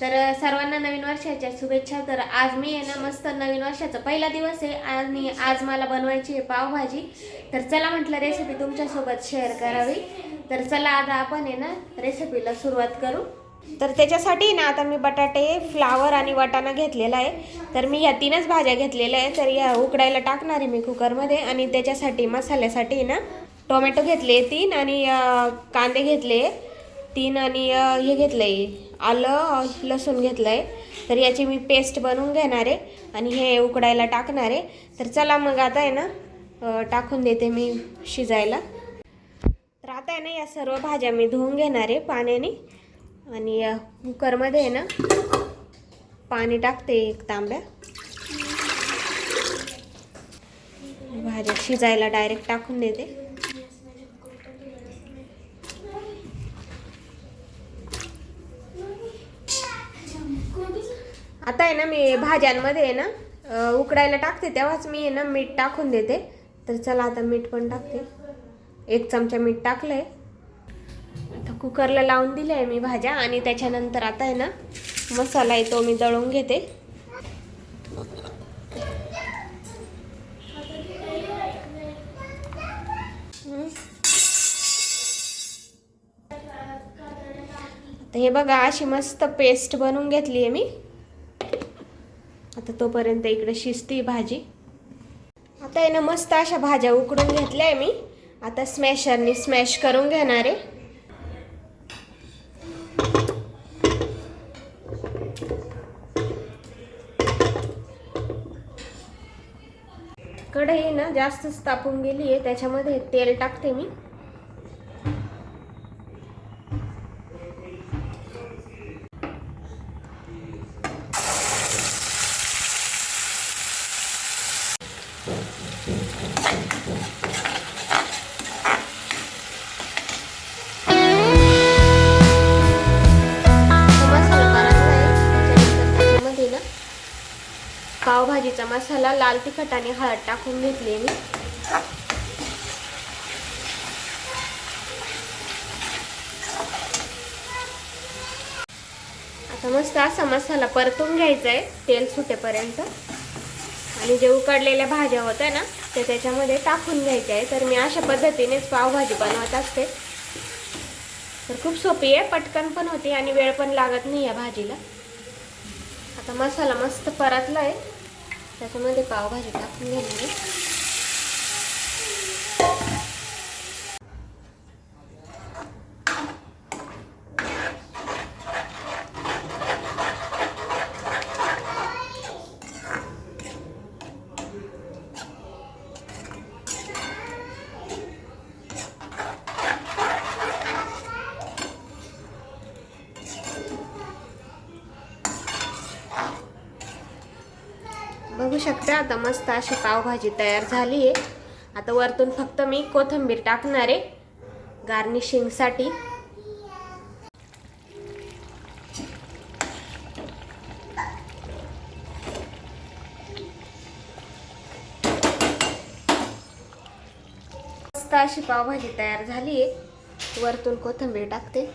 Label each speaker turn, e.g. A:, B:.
A: तर सर्वांना नवीन वर्षाच्या शुभेच्छा. तर आज मी आहे ना मस्त नवीन वर्षाचा पहिला दिवस आहे आणि आज मला बनवायची आहे पावभाजी. तर चला म्हटलं रेसिपी तुमच्यासोबत शेअर करावी. तर चला आता आपण आहे ना रेसिपीला सुरुवात करू. तर त्याच्यासाठी ना आता मी बटाटे फ्लावर आणि वाटाणा घेतलेला आहे. तर मी या तीनच भाज्या घेतलेल्या आहे तर या उकडायला टाकणार आहे मी कुकरमध्ये आणि त्याच्यासाठी मसाल्यासाठी ना टोमॅटो घेतले तीन आणि कांदे घेतले. तीन आणि हे घेतलं आहे आलं लसूण घेतलं आहे तर याची मी पेस्ट बनवून घेणार आहे आणि हे उकडायला टाकणार आहे. तर चला मग आता आहे ना टाकून देते मी शिजायला. तर आता आहे ना या सर्व भाज्या मी धुवून घेणार आहे पाण्याने. आणि कुकरमध्ये आहे ना पाणी टाकते एक तांब्या. भाज्या शिजायला डायरेक्ट टाकून देते. आता आहे ना मी भाज्यांमध्ये आहे ना उकडायला टाकते तेव्हाच मी आहे ना मीठ टाकून देते. तर चला आता मीठ पण टाकते. एक चमचा मीठ टाकलं आहे आता कुकरला लावून दिले आहे मी भाज्या आणि त्याच्यानंतर आता आहे ना मसाला आहे तो मी दळून घेते. हे बघा अशी मस्त पेस्ट बनवून घेतली आहे मी. तर तोपर्यंत इकडे शिजती भाजी. आता आहे ना मस्त अशा भाज्या उकडून घेतल्या आहे मी. आता स्मॅशरनी स्मॅश करून घेणार आहे. कढई ना जास्तच तापून गेली आहे त्याच्यामध्ये तेल टाकते मी. पावभाजीचा मसाला लाल तिखट आणि हळद टाकून घेतली मी. आता मस्त असा मसाला परतून घ्यायचा आहे तेल सुटेपर्यंत. आणि जे उकडलेल्या भाज्या होत्या ना ते त्याच्यामध्ये टाकून घ्यायच्या आहे. तर मी अशा पद्धतीनेच पावभाजी बनवत असते. तर खूप सोपी आहे पटकन पण होती आणि वेळ पण लागत नाही या भाजीला. आता मसाला मस्त परतला आहे त्याच्यामध्ये पावभाजी टाकून घेणार आहे. बघू शकता आता मस्त अशी पावभाजी तयार झाली आहे आता वरतून फक्त मी कोथिंबीर टाकणार आहे गार्निशिंगसाठी मस्त अशी पावभाजी तयार झाली आहे वरतून कोथिंबीर टाकते.